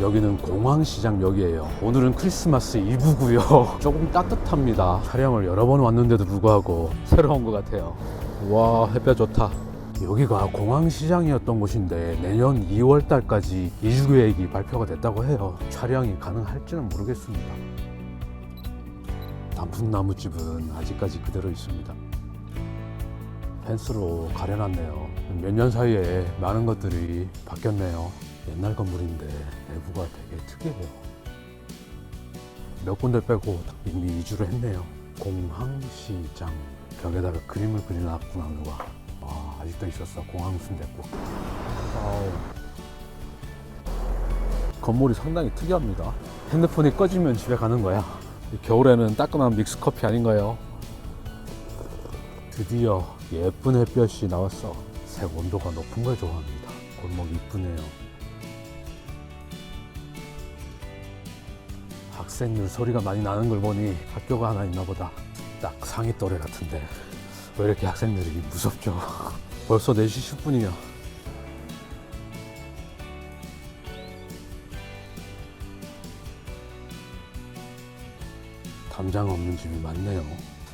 여기는 공항시장역이에요. 오늘은 크리스마스 이브고요. 조금 따뜻합니다. 촬영을 여러 번 왔는데도 불구하고 새로운 것 같아요. 와 햇볕 좋다. 여기가 공항시장이었던 곳인데 내년 2월 달까지 이주 계획이 발표가 됐다고 해요. 촬영이 가능할지는 모르겠습니다. 단풍나무집은 아직까지 그대로 있습니다. 펜스로 가려놨네요. 몇 년 사이에 많은 것들이 바뀌었네요. 옛날 건물인데 내부가 되게 특이해요. 몇 군데 빼고 이미 이주를 했네요. 공항시장 벽에다가 그림을 그려놨구나 누가. 와 아직도 있었어 공항 순대국. 아우. 건물이 상당히 특이합니다. 핸드폰이 꺼지면 집에 가는 거야. 겨울에는 따끈한 믹스 커피 아닌가요? 드디어 예쁜 햇볕이 나왔어. 색 온도가 높은 걸 좋아합니다. 골목 이쁘네요. 학생들 소리가 많이 나는 걸 보니 학교가 하나 있나 보다. 딱 상위 또래 같은데 왜 이렇게 학생들이 무섭죠? 벌써 4시 10분이야. 담장 없는 집이 많네요.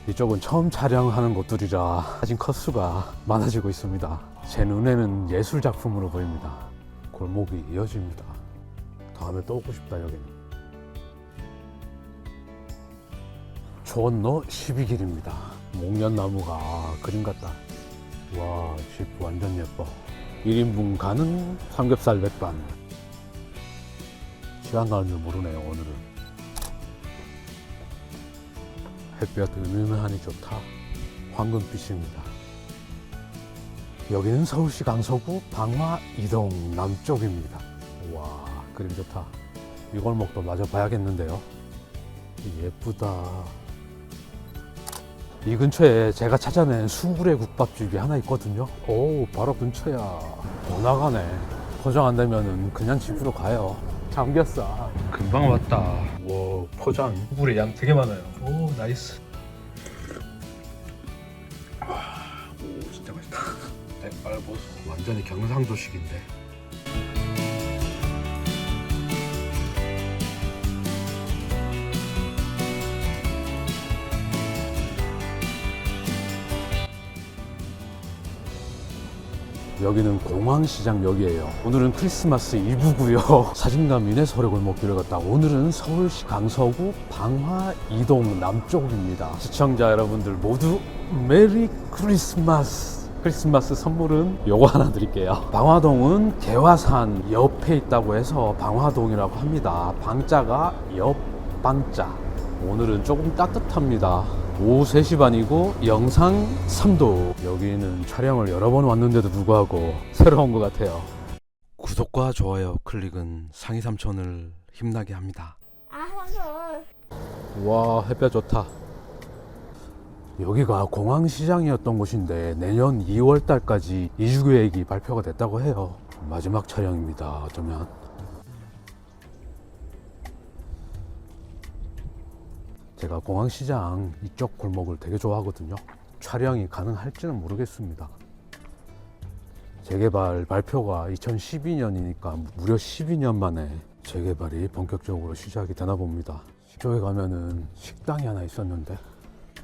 이쪽은 처음 촬영하는 곳들이라 사진 컷수가 많아지고 있습니다. 제 눈에는 예술 작품으로 보입니다. 골목이 이어집니다. 다음에 또 오고 싶다 여기는. 조원로 12길입니다. 목련나무가 그림 같다. 와, 집 완전 예뻐. 1인분 가능 삼겹살 백반. 시간 가는 줄 모르네요, 오늘은. 햇볕 은은하니 좋다. 황금빛입니다. 여기는 서울시 강서구 방화 이동 남쪽입니다. 와, 그림 좋다. 이 골목도 마저 봐야겠는데요. 예쁘다. 이 근처에 제가 찾아낸 수구레 국밥집이 하나 있거든요. 오, 바로 근처야. 더 나가네. 포장 안 되면은 그냥 집으로 가요. 잠겼어. 금방 왔다. 와, 포장. 수구레 양 되게 많아요. 오, 나이스. 와, 오, 진짜 맛있다. 백발보소. 완전히 경상도식인데. 여기는 공항시장역이에요. 오늘은 크리스마스 이브고요. 사진가 미네서래 골목길을 갔다 오늘은 서울시 강서구 방화 이동 남쪽입니다. 시청자 여러분들 모두 메리 크리스마스. 크리스마스 선물은 요거 하나 드릴게요. 방화동은 개화산 옆에 있다고 해서 방화동이라고 합니다. 방자가 옆 방자. 오늘은 조금 따뜻합니다. 오후 3시 반이고 영상 3도. 여기는 촬영을 여러 번 왔는데도 불구하고 새로운 것 같아요. 구독과 좋아요 클릭은 상위 삼촌을 힘나게 합니다. 아, 삼촌. 와 햇볕 좋다. 여기가 공항시장이었던 곳인데 내년 2월 달까지 이주 계획이 발표가 됐다고 해요. 마지막 촬영입니다. 어쩌면. 제가 공항시장 이쪽 골목을 되게 좋아하거든요. 촬영이 가능할지는 모르겠습니다. 재개발 발표가 2012년이니까 무려 12년 만에 재개발이 본격적으로 시작이 되나 봅니다. 이쪽에 가면은 식당이 하나 있었는데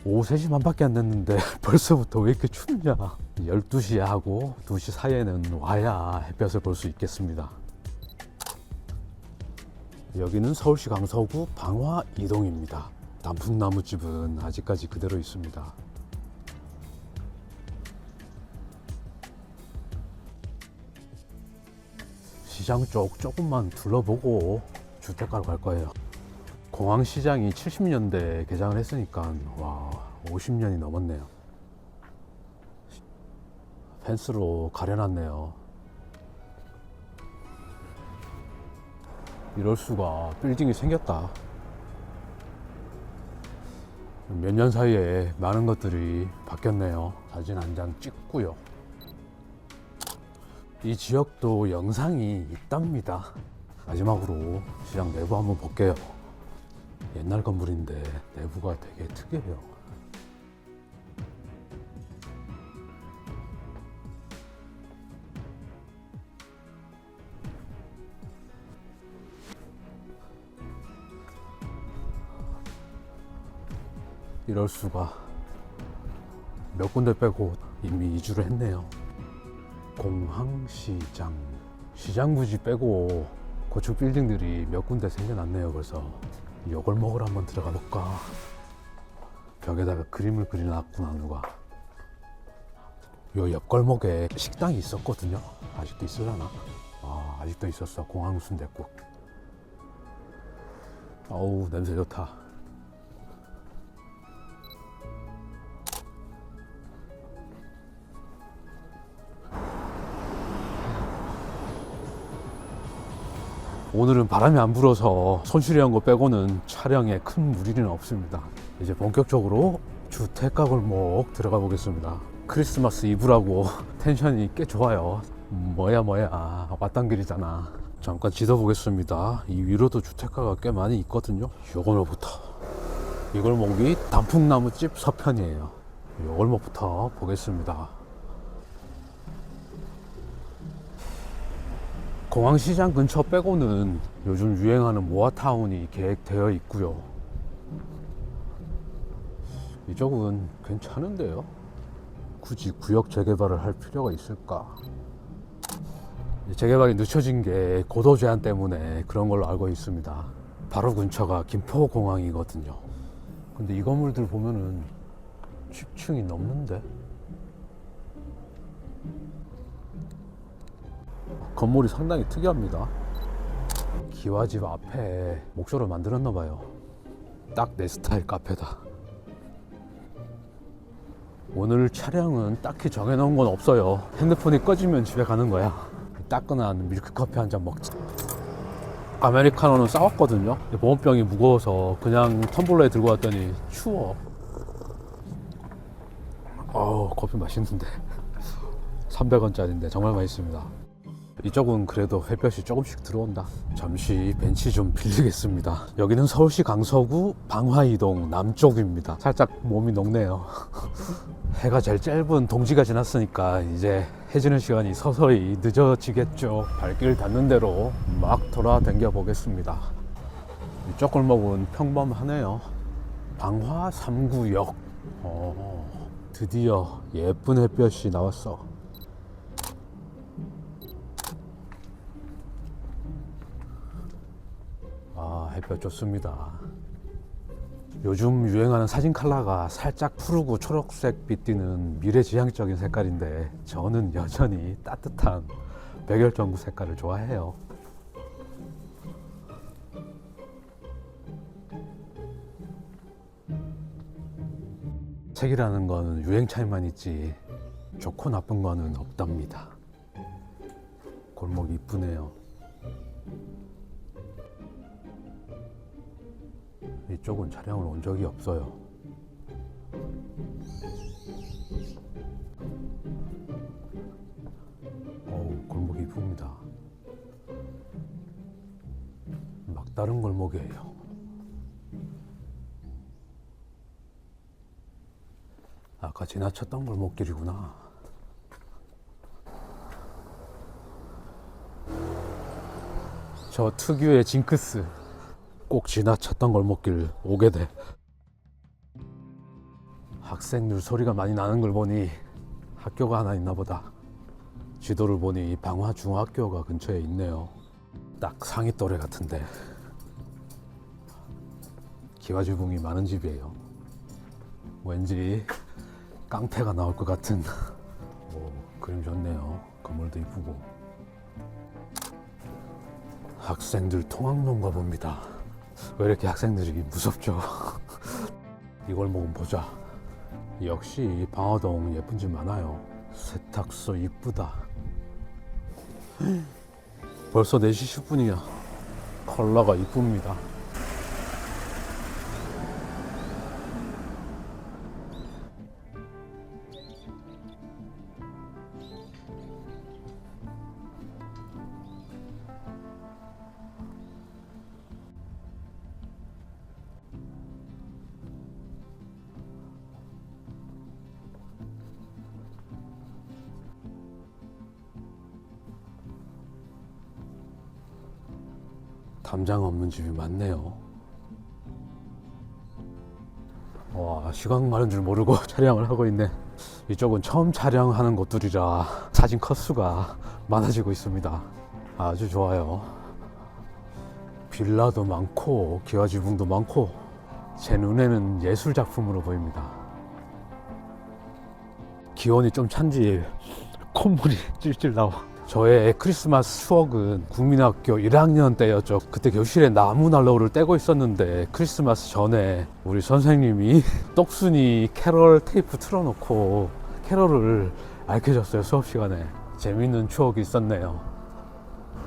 오후 3시 반밖에 안 됐는데 벌써부터 왜 이렇게 춥냐 12시에 하고 2시 사이에는 와야 햇볕을 볼 수 있겠습니다 여기는 서울시 강서구 방화 이동입니다 단풍나무집은 아직까지 그대로 있습니다 시장 쪽 조금만 둘러보고 주택가로 갈 거예요 공항시장이 70년대 개장을 했으니까 와 50년이 넘었네요. 펜스로 가려놨네요. 이럴 수가 빌딩이 생겼다. 몇 년 사이에 많은 것들이 바뀌었네요. 사진 한 장 찍고요. 이 지역도 영상이 있답니다. 마지막으로 시장 내부 한번 볼게요. 옛날 건물인데 내부가 되게 특이해요. 이럴 수가 몇 군데 빼고 이미 이주를 했네요. 공항시장 시장 부지 빼고 고층 빌딩들이 몇 군데 생겨났네요. 그래서 이걸 먹으러 한번 들어가 볼까? 벽에다가 그림을 그려놨구나 누가. 요 옆골목에 식당이 있었거든요. 아직도 있으려나? 아 아직도 있었어. 공항 순댓국. 어우 냄새 좋다. 오늘은 바람이 안 불어서 손실이한 거 빼고는 차량에 큰 무리는 없습니다. 이제 본격적으로 주택가 골목 들어가 보겠습니다. 크리스마스 이브라고 텐션이 꽤 좋아요. 뭐야 뭐야 왔단 길이잖아. 잠깐 지도 보겠습니다. 이 위로도 주택가가 꽤 많이 있거든요. 요걸부터 이 골목이 단풍나무집 서편이에요. 요 골목부터 보겠습니다. 공항시장 근처 빼고는 요즘 유행하는 모아타운이 계획되어 있고요. 이쪽은 괜찮은데요? 굳이 구역 재개발을 할 필요가 있을까? 재개발이 늦춰진 게 고도 제한 때문에 그런 걸로 알고 있습니다. 바로 근처가 김포공항이거든요. 근데 이 건물들 보면은 10층이 넘는데? 건물이 상당히 특이합니다. 기와집 앞에 목조를 만들었나 봐요. 딱 내 스타일 카페다. 오늘 차량은 딱히 정해놓은 건 없어요. 핸드폰이 꺼지면 집에 가는 거야. 따끈한 밀크커피 한 잔 먹자. 아메리카노는 싸왔거든요. 근데 보온병이 무거워서 그냥 텀블러에 들고 왔더니 추워. 어우, 커피 맛있는데. 300원짜리인데 정말 맛있습니다. 이쪽은 그래도 햇볕이 조금씩 들어온다. 잠시 벤치 좀 빌리겠습니다. 여기는 서울시 강서구 방화이동 남쪽입니다. 살짝 몸이 녹네요. 해가 제일 짧은 동지가 지났으니까 이제 해지는 시간이 서서히 늦어지겠죠. 발길 닿는 대로 막 돌아다녀 보겠습니다. 이쪽 골목은 평범하네요. 방화 3구역. 어, 드디어 예쁜 햇볕이 나왔어. 햇볕 좋습니다. 요즘 유행하는 사진 컬러가 살짝 푸르고 초록색 빛띠는 미래지향적인 색깔인데 저는 여전히 따뜻한 백열전구 색깔을 좋아해요. 색이라는 거는 유행 차이만 있지 좋고 나쁜 거는 없답니다. 골목 이쁘네요. 이쪽은 차량을 온 적이 없어요. 어우, 골목이 이쁩니다. 막다른 골목이에요. 아까 지나쳤던 골목길이구나. 저 특유의 징크스. 꼭 지나쳤던 골목길 오게 돼. 학생들 소리가 많이 나는 걸 보니 학교가 하나 있나 보다. 지도를 보니 방화 중학교가 근처에 있네요. 딱 상위 또래 같은데. 기와지붕이 많은 집이에요. 왠지 깡패가 나올 것 같은. 오, 그림 좋네요. 건물도 이쁘고. 학생들 통학로인가 봅니다. 왜 이렇게 학생들이 무섭죠? 이걸 먹으면 보자. 역시 방화동 예쁜 집 많아요. 세탁소 이쁘다. 벌써 4시 10분이야. 컬러가 이쁩니다. 담장 없는 집이 많네요. 와 시간 가는 줄 모르고 촬영을 하고 있네. 이쪽은 처음 촬영하는 곳들이라 사진 컷수가 많아지고 있습니다. 아주 좋아요. 빌라도 많고 기와 지붕도 많고 제 눈에는 예술 작품으로 보입니다. 기온이 좀 찬지 콧물이 찔찔 나와 저의 크리스마스 추억은 국민학교 1학년 때였죠. 그때 교실에 나무 난로를 떼고 있었는데 크리스마스 전에 우리 선생님이 똑순이 캐럴 테이프 틀어놓고 캐럴을 알려줬어요 수업 시간에 재밌는 추억이 있었네요.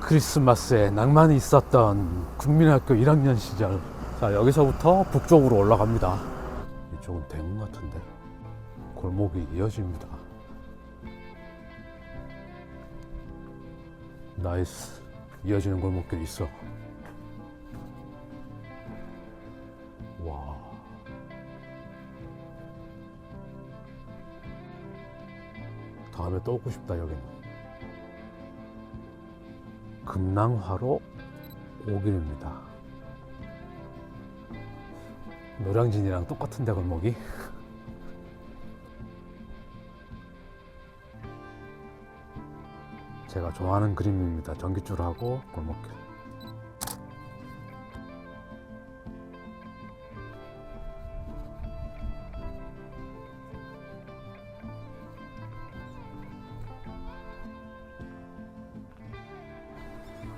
크리스마스에 낭만이 있었던 국민학교 1학년 시절. 자 여기서부터 북쪽으로 올라갑니다. 이쪽은 대문 같은데 골목이 이어집니다. 나이스. 이어지는 골목길 있어. 와. 다음에 또 오고 싶다 여기는 금낭화로 오길입니다. 노량진이랑 똑같은데 골목이 제가 좋아하는 그림입니다. 전기줄하고 골목길.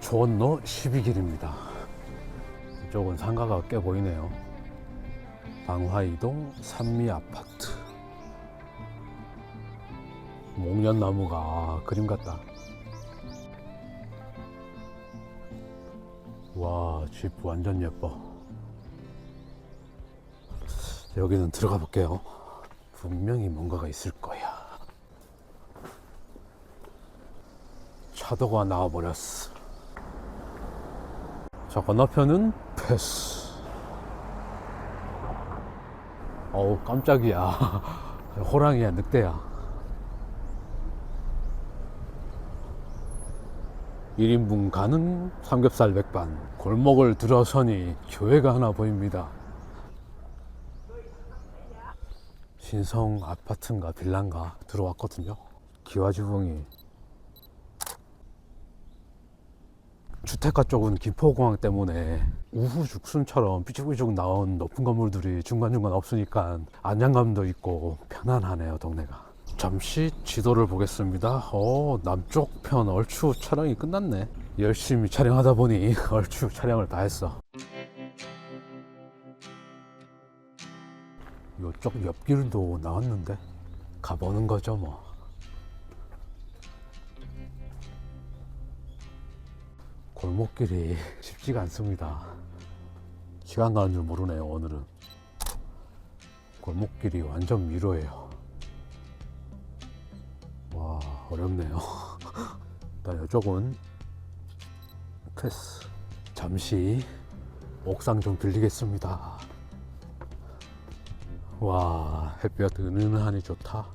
조원로 12길입니다. 이쪽은 상가가 꽤 보이네요. 방화이동 산미 아파트. 목련나무가 그림 같다. 와, 집 완전 예뻐. 여기는 들어가 볼게요. 분명히 뭔가가 있을 거야. 차도가 나와버렸어. 저 건너편은 패스. 어우, 깜짝이야. 호랑이야, 늑대야. 1인분 가능 삼겹살 백반. 골목을 들어서니 교회가 하나 보입니다. 신성 아파트인가 빌라인가 들어왔거든요. 기와지붕이 주택가 쪽은 김포공항 때문에 우후 죽순처럼 삐죽삐죽 나온 높은 건물들이 중간중간 없으니까 안정감도 있고 편안하네요 동네가 잠시 지도를 보겠습니다. 어, 남쪽 편 얼추 촬영이 끝났네. 열심히 촬영하다 보니 얼추 촬영을 다 했어. 이쪽 옆길도 나왔는데 가보는 거죠 뭐. 골목길이 쉽지가 않습니다. 시간 가는 줄 모르네요 오늘은. 골목길이 완전 미로예요. 와 어렵네요. 일단 이쪽은 패스. 잠시 옥상 좀 빌리겠습니다. 와 햇볕 은은하니 좋다.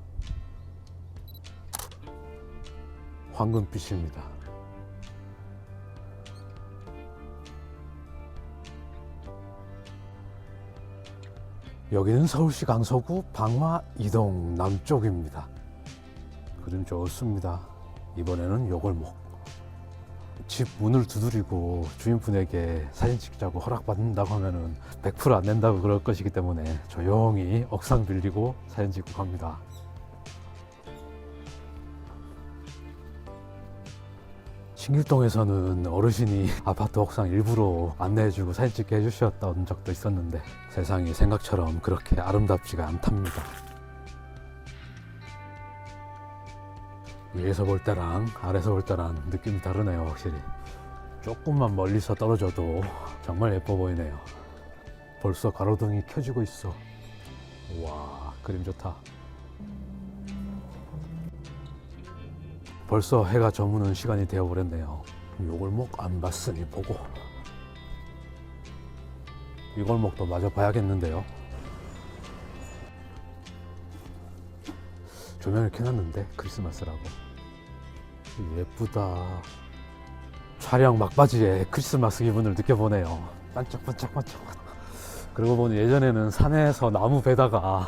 황금빛입니다. 여기는 서울시 강서구 방화 이동 남쪽입니다 그림 좋습니다. 이번에는 요골목. 집 문을 두드리고 주인분에게 사진 찍자고 허락받는다고 하면은 100%안 된다고 그럴 것이기 때문에 조용히 옥상 빌리고 사진 찍고 갑니다. 신길동에서는 어르신이 아파트 옥상 일부러 안내해주고 사진 찍게 해주셨던 적도 있었는데 세상이 생각처럼 그렇게 아름답지가 않답니다. 위에서 볼 때랑 아래서 볼 때랑 느낌이 다르네요 확실히. 조금만 멀리서 떨어져도 정말 예뻐 보이네요. 벌써 가로등이 켜지고 있어. 와 그림 좋다. 벌써 해가 저무는 시간이 되어버렸네요. 요 골목 안 봤으니 보고. 이 골목도 마저 봐야겠는데요. 조명을 켜놨는데 크리스마스라고 예쁘다 촬영 막바지에 크리스마스 기분을 느껴보네요 반짝반짝반짝 그러고 보니 예전에는 산에서 나무 베다가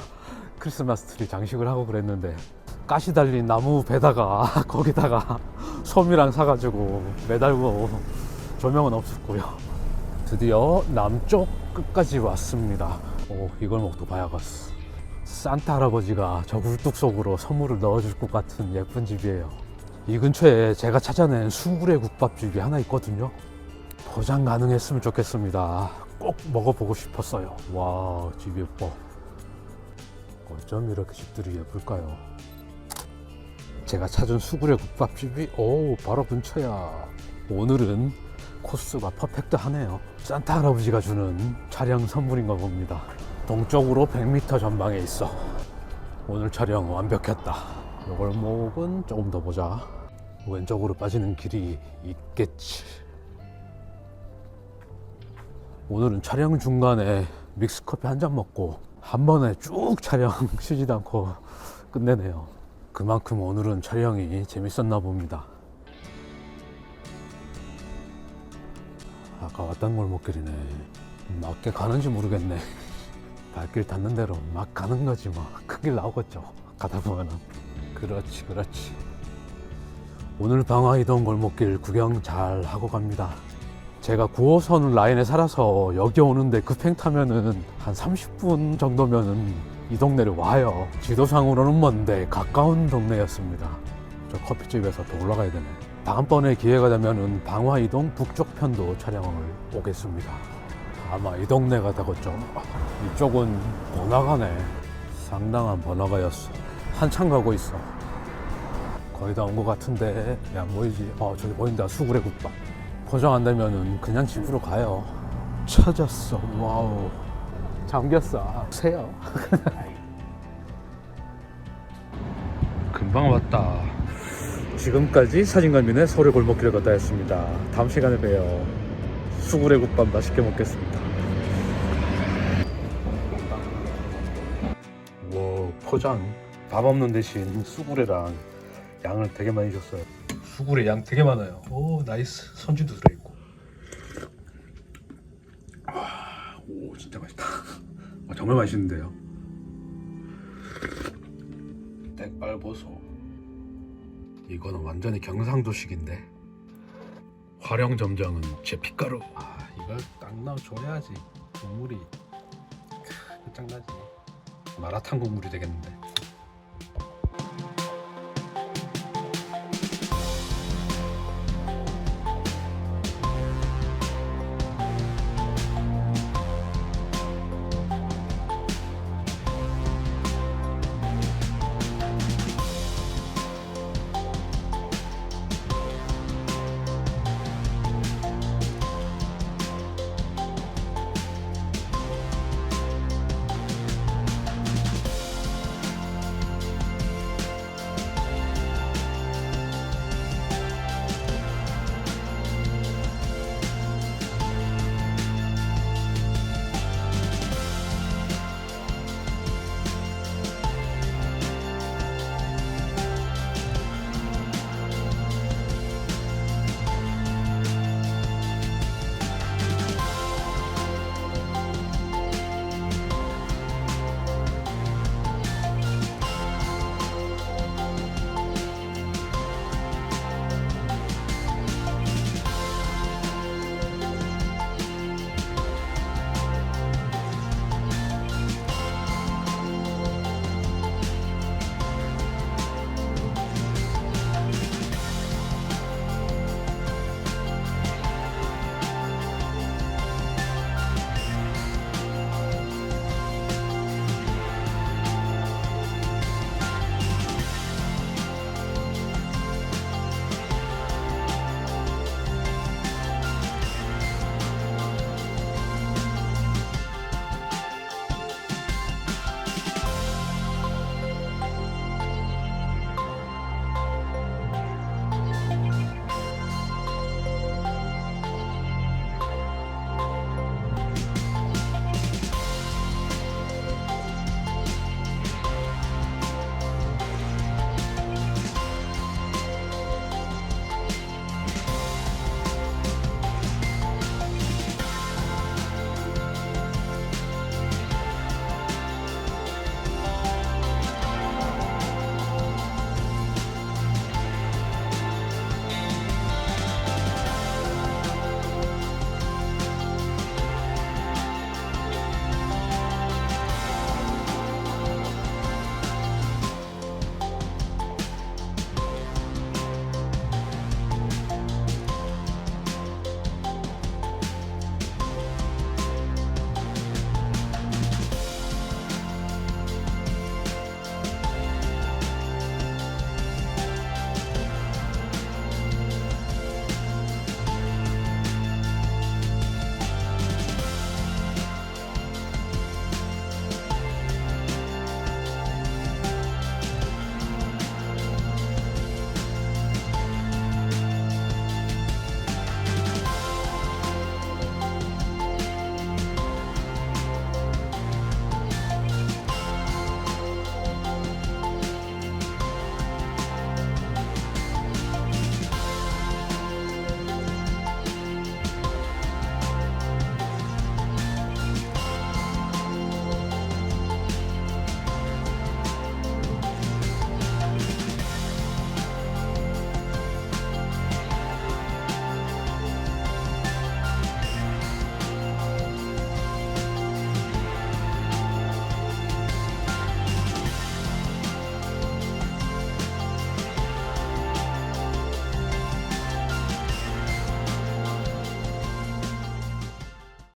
크리스마스 트리 장식을 하고 그랬는데 가시 달린 나무 베다가 거기다가 솜이랑 사가지고 매달고 조명은 없었고요. 드디어 남쪽 끝까지 왔습니다. 오, 이걸 먹도 봐야겠어. 산타 할아버지가 저 굴뚝 속으로 선물을 넣어줄 것 같은 예쁜 집이에요. 이 근처에 제가 찾아낸 수구레 국밥집이 하나 있거든요. 포장 가능했으면 좋겠습니다. 꼭 먹어보고 싶었어요. 와, 집 예뻐. 어쩜 이렇게 집들이 예쁠까요? 제가 찾은 수구레 국밥집이 오 바로 근처야. 오늘은 코스가 퍼펙트하네요. 산타 할아버지가 주는 차량 선물인가 봅니다. 동쪽으로 100m 전방에 있어. 오늘 촬영 완벽했다. 요 골목은 조금 더 보자. 왼쪽으로 빠지는 길이 있겠지. 오늘은 촬영 중간에 믹스커피 한 잔 먹고 한 번에 쭉 촬영 쉬지도 않고 끝내네요. 그만큼 오늘은 촬영이 재밌었나 봅니다. 아까 왔던 골목길이네. 맞게 가는지 모르겠네. 발길 닿는 대로 막 가는 거지 뭐. 큰길 나오겠죠. 가다 보면은. 그렇지, 그렇지. 오늘 방화이동 골목길 구경 잘 하고 갑니다. 제가 9호선 라인에 살아서 여기 오는데 급행 타면은 한 30분 정도면은 이 동네를 와요. 지도상으로는 먼데 가까운 동네였습니다. 저 커피집에서 더 올라가야 되네. 다음번에 기회가 되면은 방화이동 북쪽 편도 촬영을 오겠습니다. 아마 이 동네가 되겠죠. 이쪽은 번화가네. 상당한 번화가였어. 한참 가고 있어. 거의 다 온 것 같은데 야, 안 보이지? 어 저기 보인다 수구레 국밥. 포장 안 되면은 그냥 집으로 가요. 찾았어. 와우. 잠겼어. 새요. 금방 왔다. 지금까지 사진관민의 서울 골목길을 걷다 했습니다. 다음 시간에 봬요. 수구레 국밥 맛있게 먹겠습니다. 와 포장 밥 없는 대신 수구레랑 양을 되게 많이 줬어요. 수구레 양 되게 많아요. 오 나이스 선지도 들어있고. 와, 오 진짜 맛있다. 아, 정말 맛있는데요. 백발보소. 이거는 완전히 경상도식인데. 화령점정은 제 핏가루. 아 이걸 딱 넣어줘야지 국물이 크, 끝장나지. 마라탕 국물이 되겠는데.